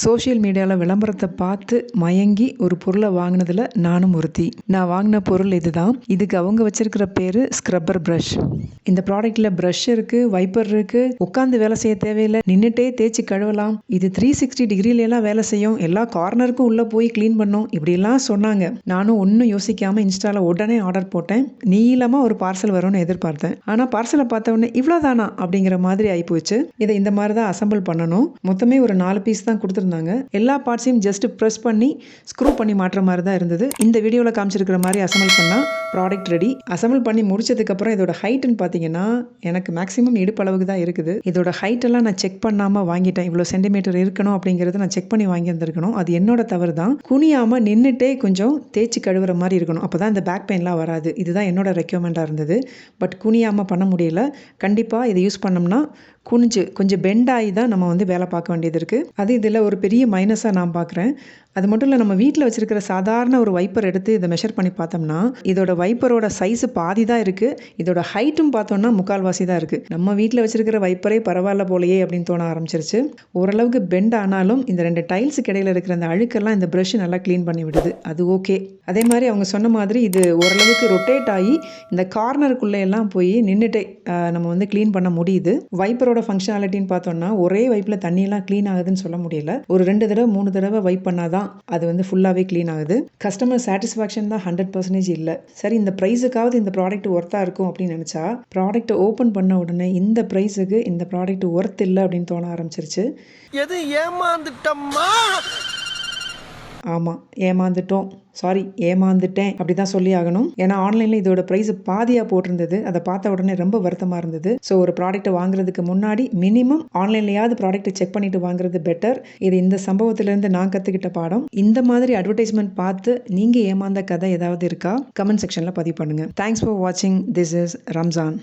Social மீடியாவில் விளம்பரத்தை பார்த்து மயங்கி ஒரு பொருளை வாங்கினதில் நானும் ஒருத்தி. நான் வாங்கின பொருள் இதுதான். இதுக்கு அவங்க வச்சிருக்கிற பேர் ஸ்க்ரப்பர் ப்ரஷ் இந்த ப்ராடக்ட்டில் ப்ரஷ் இருக்குது வைப்பர் இருக்குது உட்காந்து வேலை செய்ய தேவையில்லை. நின்றுட்டே தேய்ச்சி கழுவலாம். இது த்ரீ சிக்ஸ்டி டிகிரிலெல்லாம் வேலை செய்யும். எல்லா கார்னருக்கும் உள்ளே போய் க்ளீன் பண்ணும். இப்படிலாம் சொன்னாங்க. நானும் ஒன்றும் யோசிக்காமல் இன்ஸ்டாவில் உடனே ஆர்டர் போட்டேன். நீளமாக ஒரு பார்சல் வரும்னு எதிர்பார்த்தேன். ஆனால் பார்சலை பார்த்த உடனே இவ்வளோதானா அப்படிங்கிற மாதிரி ஆகிப்போச்சு இதை இந்த மாதிரி தான் அசம்பிள் பண்ணணும். மொத்தமே ஒரு நாலு பீஸ் தான் கொடுத்துருந்தாங்க எல்லா பார்ட்ஸையும் ஜஸ்ட் ப்ரெஸ் பண்ணி ஸ்க்ரூ பண்ணி மாட்டுற மாதிரி தான் இருந்தது. இந்த வீடியோவில் காமிச்சிருக்கிற மாதிரி அசம்பிள் பண்ணால் ப்ராடக்ட் ரெடி அசம்பிள் பண்ணி முடிச்சதுக்கப்புறம் இதோட ஹைட்டுன்னு பார்த்தீங்கன்னா எனக்கு மேக்ஸிமம் இடுப்பளவுக்கு தான் இருக்குது. இதோட ஹைட் எல்லாம் நான் செக் பண்ணாமல் வாங்கிட்டேன். இவ்வளோ சென்டிமீட்டர் இருக்கணும் அப்படிங்கிறத நான் செக் பண்ணி வாங்கி வந்திருக்கணும். அது என்னோட தவறு தான். குனியாமல் நின்றுட்டே கொஞ்சம் தேய்ச்சி கழுவுற மாதிரி இருக்கணும். அப்போ தான் இந்த பேக் பெயின்லாம் வராது. இதுதான் என்னோட ரெக்யூமெண்ட்டாக இருந்தது. பட் குனியாமல் பண்ண முடியல. கண்டிப்பாக இதை யூஸ் பண்ணோம்னா குனிஞ்சு கொஞ்சம் பெண்ட் ஆகி தான் நம்ம வந்து வேலை பார்க்க வேண்டியது இருக்குது அது இதில் ஒரு பெரிய மைனஸாக நான் பார்க்குறேன் அது மட்டும் இல்லை நம்ம வீட்டில் வச்சுருக்கிற சாதாரண ஒரு வைப்பர் எடுத்து இதை மெஷர் பண்ணி பார்த்தோம்னா இதோட வைப்பரோட சைஸு பாதி தான் இருக்குது இதோட ஹைட்டும் பார்த்தோம்னா முக்கால்வாசி தான் இருக்குது நம்ம வீட்டில் வச்சுருக்கிற வைப்பரே பரவாயில்ல போலையே அப்படின்னு தோண ஆரம்பிச்சிருச்சு. ஓரளவுக்கு பெண்ட் ஆனாலும் இந்த ரெண்டு டைல்ஸுக்கு இடையில இருக்கிற அந்த அழுக்கெல்லாம் இந்த ப்ரஷ் நல்லா க்ளீன் பண்ணி விடுது. அது ஓகே அதே மாதிரி அவங்க சொன்ன மாதிரி இது ஓரளவுக்கு ரொட்டேட் ஆகி இந்த கார்னருக்குள்ளே எல்லாம் போய் நின்றுட்டே நம்ம வந்து க்ளீன் பண்ண முடியுது. வைப்பரோட ஃபங்க்ஷனாலிட்டின்னு பார்த்தோம்னா ஒரே வைப்பில் தண்ணியெல்லாம் க்ளீன் ஆகுதுன்னு சொல்ல முடியல. ஒரு ரெண்டு தடவை மூணு தடவை வைப் பண்ணாதான் அது வந்து ஃபுல்லாகவே க்ளீன் ஆகுது. கஸ்டமர் சாட்டிஸ்ஃபேக்ஷன் தான் ஹண்ட்ரட் பர்சன்டேஜ் இல்லை. சரி இந்த ப்ரைஸுக்காவது இந்த ப்ராடக்ட் ஒர்த்தாக இருக்கும் அப்படின்னு நினச்சா ப்ராடக்ட்டை ஓப்பன் பண்ண உடனே இந்த ப்ரைஸுக்கு இந்த ப்ராடக்ட் ஒர்த் இல்லை அப்படின்னு தோண ஆரம்பிச்சிருச்சு. எது ஏமாந்துட்டம்மா? ஆமாம் ஏமாந்துட்டோம். சாரி ஏமாந்துட்டேன் அப்படி தான் சொல்லி ஆகணும். ஏன்னா ஆன்லைனில் இதோட ப்ரைஸ் பாதியாக போட்டிருந்தது. அதை பார்த்த உடனே ரொம்ப வருத்தமாக இருந்தது. ஸோ ஒரு ப்ராடக்ட்டை வாங்குறதுக்கு முன்னாடி மினிமம் ஆன்லைன்லையாவது ப்ராடக்ட்டை செக் பண்ணிட்டு வாங்குறது பெட்டர் இது இந்த சம்பவத்திலேருந்து நான் கற்றுக்கிட்ட பாடம். இந்த மாதிரி அட்வர்டைஸ்மெண்ட் பார்த்து நீங்கள் ஏமாந்த கதை ஏதாவது இருக்கா? கமெண்ட் செக்ஷனில் பதிவு பண்ணுங்கள் தேங்க்ஸ் ஃபார் வாட்சிங் திஸ் இஸ் ரம்ஜான்